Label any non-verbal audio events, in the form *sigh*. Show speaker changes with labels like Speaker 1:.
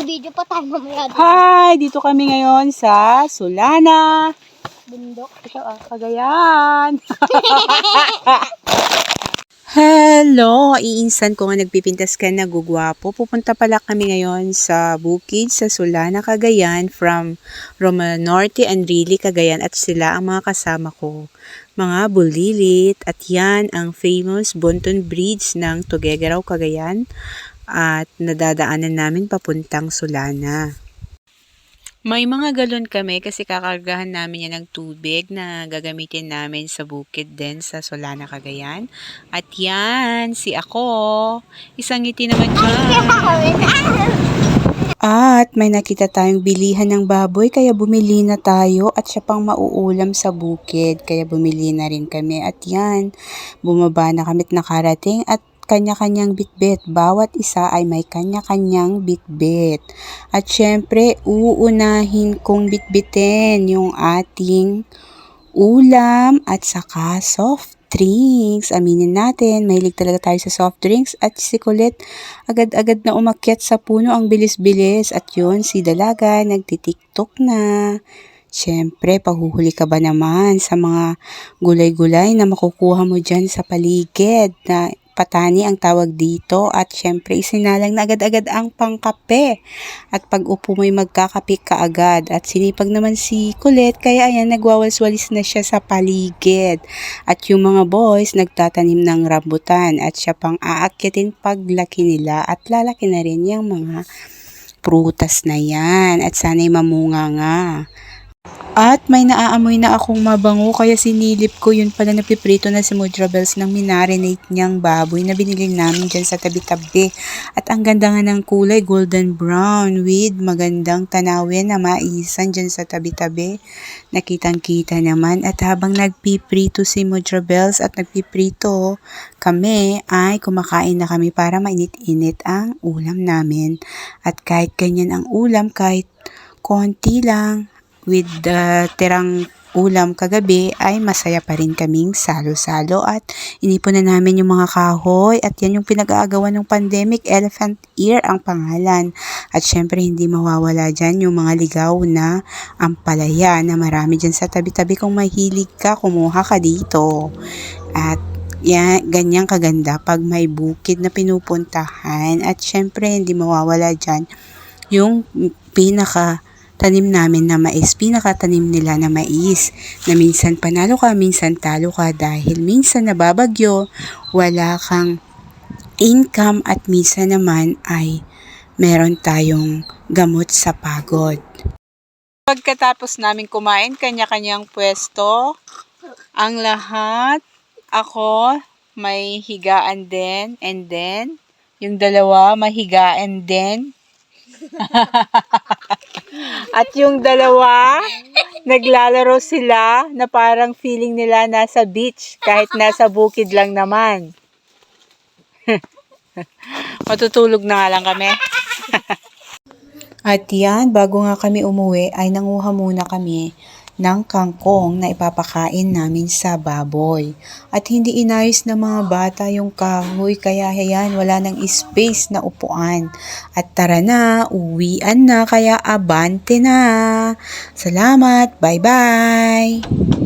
Speaker 1: Mag-video pa tayo mamaya.
Speaker 2: Hi! Dito kami ngayon sa Solana.
Speaker 1: Bundok.
Speaker 2: Ito ah, Cagayan. *laughs* Hello! Iinsan ko nga nagpipintas ka na gugwapo. Pupunta pala kami ngayon sa bukid sa Solana, Cagayan from Roma Norte and Rili, Cagayan at sila ang mga kasama ko. Mga bulilit at yan ang famous Bonton Bridge ng Tuguegarao, Cagayan at nadadaanan namin papuntang Solana. May mga galon kami kasi kakargahan namin yan ng tubig na gagamitin namin sa bukid din sa Solana, Cagayan. At yan, si ako. Isang ngiti naman dyan. At may nakita tayong bilihan ng baboy kaya bumili na tayo at siya pang mauulam sa bukid kaya bumili na rin kami. At yan, bumaba na kami at nakarating at kanya-kanyang bitbit. Bawat isa ay may kanya-kanyang bitbit. At syempre, uunahin kong bitbitin yung ating ulam at saka soft drinks. Aminin natin, mahilig talaga tayo sa soft drinks at si Colette agad-agad na umakyat sa puno ang bilis-bilis at yun si Dalaga nagtitiktok na. Siyempre, paghuhuli ka ba naman sa mga gulay-gulay na makukuha mo dyan sa paligid na patani ang tawag dito at syempre isinalang na agad-agad ang pangkape. At pag upo mo'y magkakape ka agad. At sinipag naman si Colette kaya ayan nagwawalswalis na siya sa paligid. At yung mga boys nagtatanim ng rambutan at siya pang aakyatin paglaki nila at lalaki na rin yung mga prutas na yan. At sana'y mamunga nga. At may naaamoy na akong mabango kaya sinilip ko yun pala napiprito na si Mudra Bells ng minarinate niyang baboy na binili namin dyan sa tabi-tabi. At ang ganda nga ng kulay, golden brown with magandang tanawin na maisan dyan sa tabi-tabi. Nakitang-kita naman at habang nagpiprito si Mudra Bells at nagpiprito kami ay kumakain na kami para mainit-init ang ulam namin. At kahit ganyan ang ulam, kahit konti lang, with the tirang ulam kagabi ay masaya pa rin kaming salo-salo at inipon na namin yung mga kahoy at yan yung pinag-aagawan ng pandemic, elephant ear ang pangalan. At syempre hindi mawawala dyan yung mga ligaw na ampalaya na marami dyan sa tabi-tabi kung mahilig ka, kumuha ka dito. At yan, ganyang kaganda pag may bukid na pinupuntahan at syempre hindi mawawala dyan yung pinaka tanim namin na mais, pinakatanim nila na mais, na minsan panalo ka, minsan talo ka. Dahil minsan nababagyo, wala kang income at minsan naman ay meron tayong gamot sa pagod. Pagkatapos namin kumain, kanya-kanyang pwesto, ang lahat, ako, may higaan din, and then, yung dalawa, mahigaan din, *laughs* At yung dalawa, naglalaro sila na parang feeling nila nasa beach kahit nasa bukid lang naman. *laughs* Matutulog na nga lang kami. *laughs* At yan, bago nga kami umuwi, ay nanguha muna kami ng kangkong na ipapakain namin sa baboy. At hindi inayos ng mga bata yung kahoy, kaya yan, wala nang space na upuan. At tara na, uwian na, kaya abante na. Salamat, bye-bye!